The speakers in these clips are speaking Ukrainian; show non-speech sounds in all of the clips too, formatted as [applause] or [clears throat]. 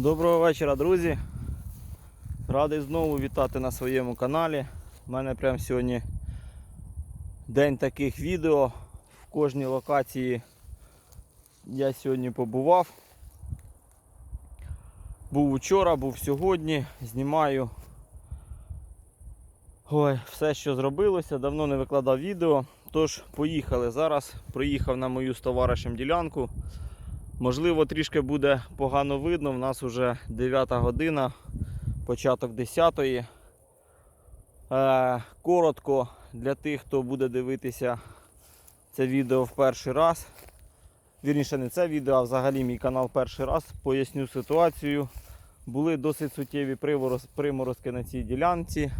Доброго вечора, друзі. Радий знову вітати на своєму каналі. У мене прямо сьогодні день таких відео. В кожній локації я сьогодні побував. Був вчора, був сьогодні. Знімаю Ой, все, що зробилося, давно не викладав відео. Тож, поїхали. Зараз приїхав на мою з товаришем ділянку. Можливо, трішки буде погано видно. У нас вже 9 година, початок 10. Е, коротко для тих, хто буде дивитися це відео в перший раз. Вірніше, не це відео, а взагалі мій канал перший раз. Поясню ситуацію. Були досить суттєві приморозки на цій ділянці.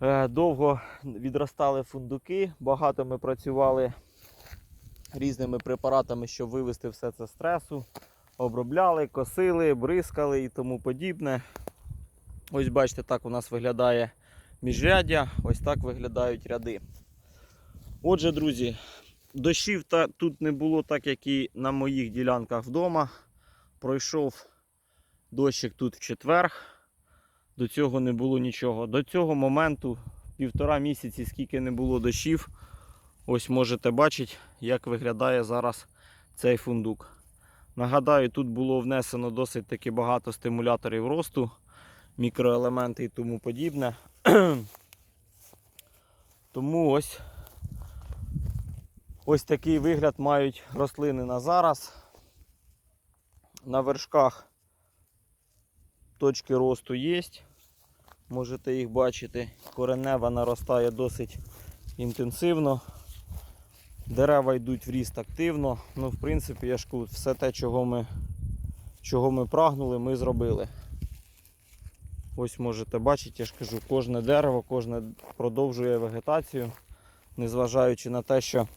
Е, Довго відростали фундуки, багато ми працювали різними препаратами, щоб вивести все це стресу. Обробляли, косили, бризкали і тому подібне. Ось бачите, так у нас виглядає міжряддя, ось так виглядають ряди. Отже, друзі, дощів та, тут не було так, як і на моїх ділянках вдома. Пройшов дощик тут в четвер. До цього не було нічого. До цього моменту півтора місяці, скільки не було дощів. Ось можете бачити, як виглядає зараз цей фундук. Нагадаю, тут було внесено досить таки багато стимуляторів росту, мікроелементи і тому подібне. [clears throat] Тому ось ось такий вигляд мають рослини на зараз. На вершках точки росту є. Можете їх бачити. Коренева наростає досить інтенсивно. Дерева йдуть в ріст активно. Ну, в принципі, я ж кажу, все те, чого ми, чого ми прагнули, ми зробили. Ось можете бачити, я ж кажу, кожне дерево, кожне продовжує вегетацію, незважаючи на те, що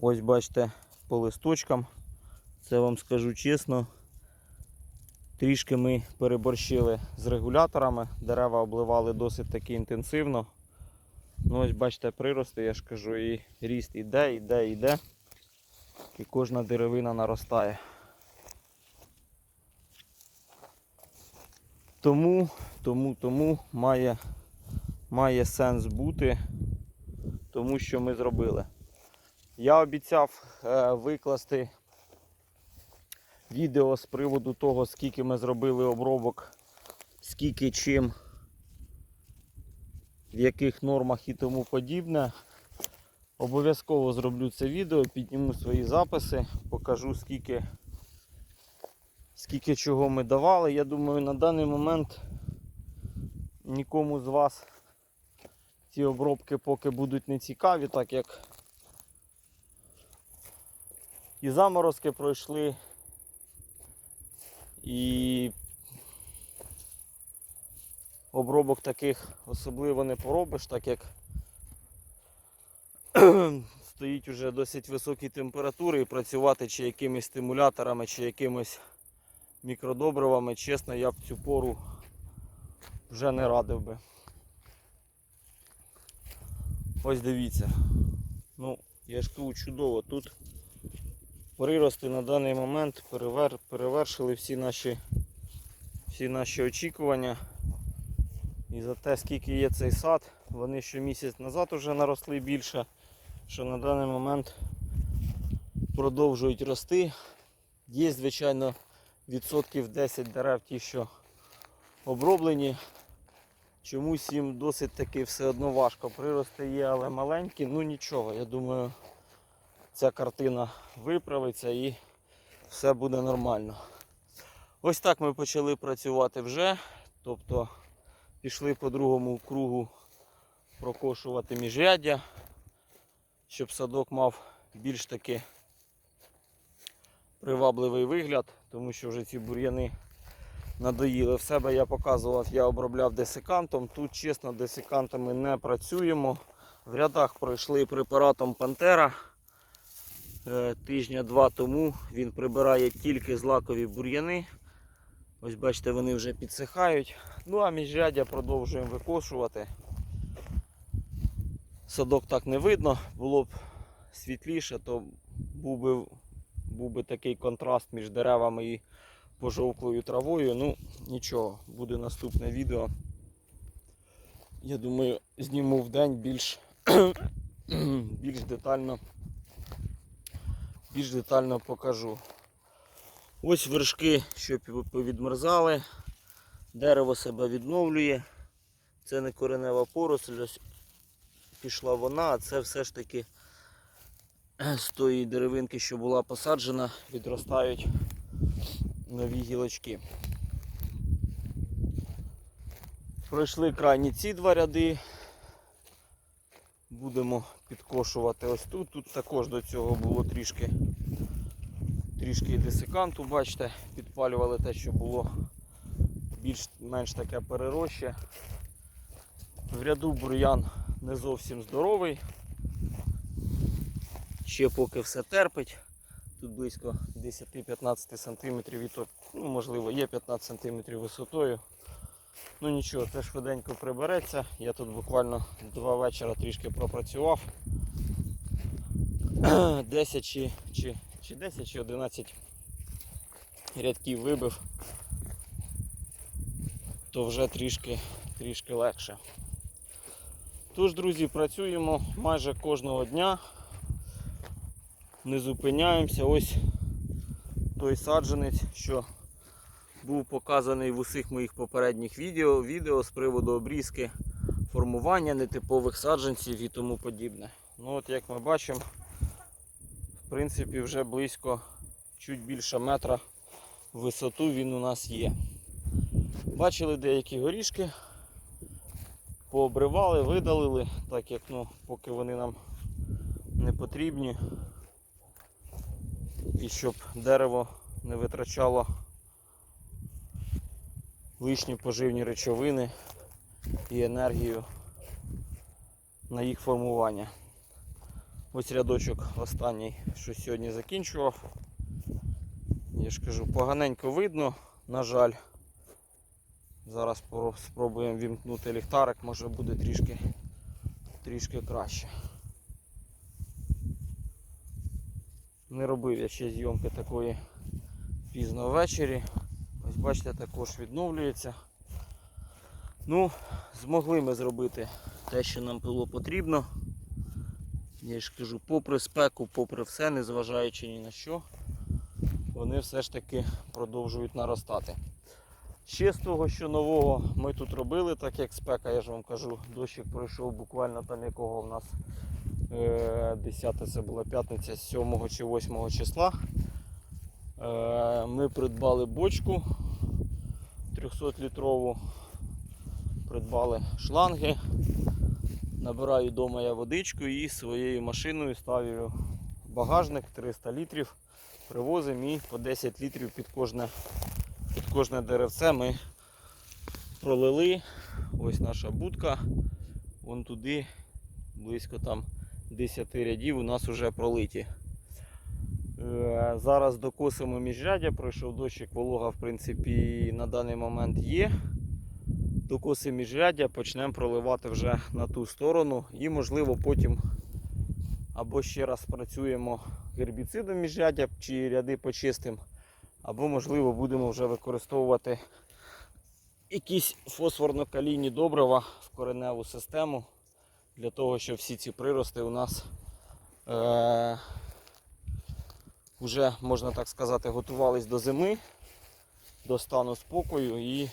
ось бачите по листочкам, це вам скажу чесно. Трішки ми переборщили з регуляторами, дерева обливали досить таки інтенсивно. Ну ось бачите, прирости, я ж кажу, і ріст іде, іде, іде. І кожна деревина наростає. Тому, тому, тому має, має сенс бути, тому що ми зробили. Я обіцяв е, викласти відео з приводу того, скільки ми зробили обробок, скільки чим в яких нормах і тому подібне. Обов'язково зроблю це відео, підніму свої записи, покажу скільки, скільки чого ми давали. Я думаю, на даний момент нікому з вас ці обробки поки будуть не цікаві, так як і заморозки пройшли, і обробок таких особливо не поробиш, так як [clears throat] стоїть уже досить високі температури і працювати чи якимись стимуляторами, чи якимись мікродобривами, чесно, я б цю пору вже не радив би. Ось дивіться. Ну, я ж кажу, чудово. Тут прирости на даний момент перевер... перевершили всі наші, всі наші очікування. І за те, скільки є цей сад, вони ще місяць назад вже наросли більше, що на даний момент продовжують рости. Є, звичайно, відсотків 10 дерев ті, що оброблені. Чомусь їм досить таки все одно важко. Прирости є, але маленькі, ну нічого. Я думаю, ця картина виправиться і все буде нормально. Ось так ми почали працювати вже. Тобто пішли по другому кругу прокошувати міжряддя, щоб садок мав більш таки привабливий вигляд, тому що вже ці бур'яни надоїли. В себе я показував, я обробляв десикантом. Тут, чесно, десикантами не працюємо. В рядах пройшли препаратом Пантера. Е, Тижня-два тому він прибирає тільки злакові бур'яни. Ось бачите, вони вже підсихають. Ну а міжряддя продовжуємо викошувати. Садок так не видно, було б світліше, то був би був би такий контраст між деревами і пожовклою травою. Ну, нічого, буде наступне відео. Я думаю, зніму в день більш, [clears throat] більш детально. Більш детально покажу. Ось вершки, що повідмерзали. Дерево себе відновлює. Це не коренева поросль, пішла вона, а це все ж таки з тої деревинки, що була посаджена, відростають нові гілочки. Пройшли крайні ці два ряди. Будемо підкошувати ось тут. Тут також до цього було трішки, трішки і десиканту, бачите, підпалювали те, що було більш-менш таке перероще. В ряду бур'ян не зовсім здоровий. Ще поки все терпить. Тут близько 10-15 см і ну, можливо, є 15 см висотою. Ну нічого, це швиденько прибереться. Я тут буквально два вечора трішки пропрацював. [clears throat] 10 чи, чи, чи 10 чи 11 рядків вибив, то вже трішки, трішки легше. Тож, друзі, працюємо майже кожного дня. Не зупиняємося. Ось той саджанець, що був показаний в усіх моїх попередніх відео, відео з приводу обрізки, формування нетипових саджанців і тому подібне. Ну от як ми бачимо, в принципі вже близько чуть більше метра висоту він у нас є. Бачили деякі горішки, пообривали, видалили, так як ну, поки вони нам не потрібні. І щоб дерево не витрачало лишні поживні речовини і енергію на їх формування. Ось рядочок останній, що сьогодні закінчував. Я ж кажу, поганенько видно, на жаль. Зараз спробуємо вімкнути ліхтарик, може буде трішки, трішки краще. Не робив я ще зйомки такої пізно ввечері. Ось бачите, також відновлюється. Ну, змогли ми зробити те, що нам було потрібно. Я ж кажу, попри спеку, попри все, незважаючи ні на що, вони все ж таки продовжують наростати. Ще з того, що нового ми тут робили, так як спека, я ж вам кажу, дощик пройшов буквально там якого в нас е, 10 це була п'ятниця, 7 чи 8 числа. Е, Ми придбали бочку 300-літрову, придбали шланги. Набираю вдома я водичку і своєю машиною ставлю багажник 300 літрів. Привозимо і по 10 літрів під кожне, під кожне деревце ми пролили. Ось наша будка. Вон туди близько там 10 рядів у нас вже пролиті. Е, Зараз докосимо міжряддя, пройшов дощик, волога в принципі на даний момент є. Докосимо міжряддя, почнемо проливати вже на ту сторону. І можливо потім або ще раз працюємо гербіцидом міжряддя чи ряди почистимо, або можливо будемо вже використовувати якісь фосфорно-калійні добрива в кореневу систему для того, щоб всі ці прирости у нас е- вже, можна так сказати, готувались до зими, до стану спокою і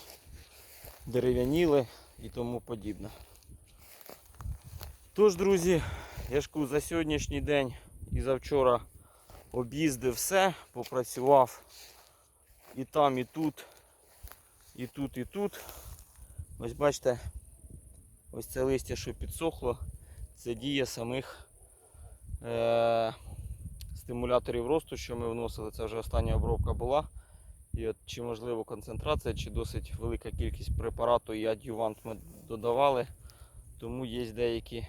дерев'яніли і тому подібне. Тож, друзі, я ж кажу, за сьогоднішній день і завчора об'їздив все, попрацював і там, і тут, і тут, і тут. Ось бачите, ось це листя, що підсохло, це дія самих е- стимуляторів росту, що ми вносили. Це вже остання обробка була. І от чи можливо концентрація, чи досить велика кількість препарату і адювант ми додавали. Тому є деякі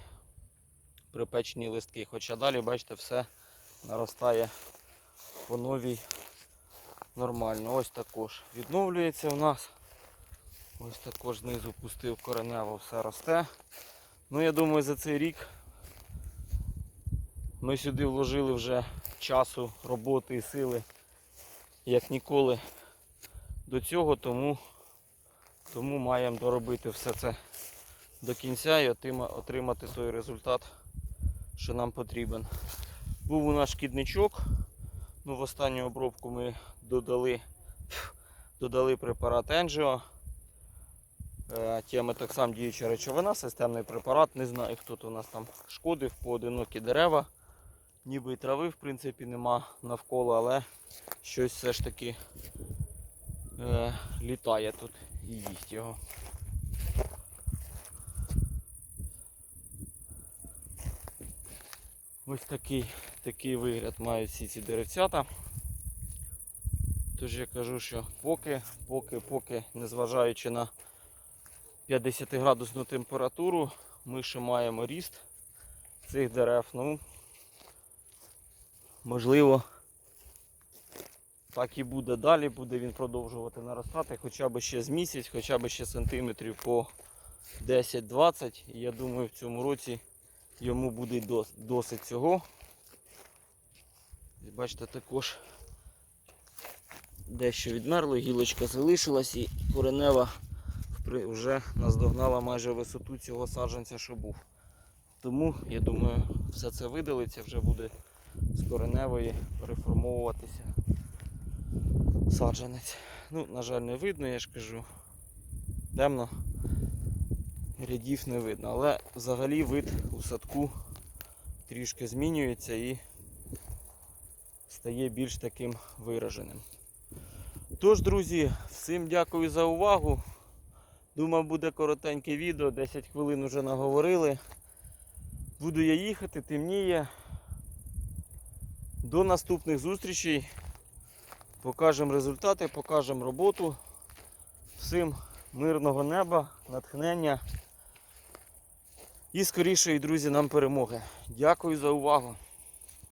припечені листки. Хоча далі, бачите, все наростає по новій нормально. Ось також відновлюється у нас. Ось також знизу пустив коренево, все росте. Ну я думаю за цей рік ми сюди вложили вже часу, роботи і сили, як ніколи до цього, тому, тому маємо доробити все це до кінця і отримати той результат, що нам потрібен. Був у нас шкідничок. Ну, в останню обробку ми додали, додали препарат Енджіо. Тіаметоксам діюча речовина, системний препарат. Не знаю, хто то у нас там шкодив, поодинокі дерева. Ніби і трави, в принципі, нема навколо, але щось все ж таки е, літає тут і їсть його. Ось такий, такий вигляд мають всі ці деревцята. Тож я кажу, що поки, поки, поки, незважаючи на 50 градусну температуру, ми ще маємо ріст цих дерев. Ну, можливо, так і буде далі, буде він продовжувати наростати хоча б ще з місяць, хоча б ще сантиметрів по 10-20. І я думаю, в цьому році йому буде досить цього. Бачите, також дещо відмерло, гілочка залишилась і коренева вже наздогнала майже висоту цього саджанця, що був. Тому, я думаю, все це видалиться, вже буде з кореневої переформовуватися саджанець. Ну, на жаль, не видно, я ж кажу. Темно. Рядів не видно, але взагалі вид у садку трішки змінюється і стає більш таким вираженим. Тож, друзі, всім дякую за увагу. Думав, буде коротеньке відео, 10 хвилин вже наговорили. Буду я їхати, темніє. До наступних зустрічей. Покажемо результати, покажемо роботу. Всім мирного неба, натхнення і скорішої, друзі, нам перемоги. Дякую за увагу.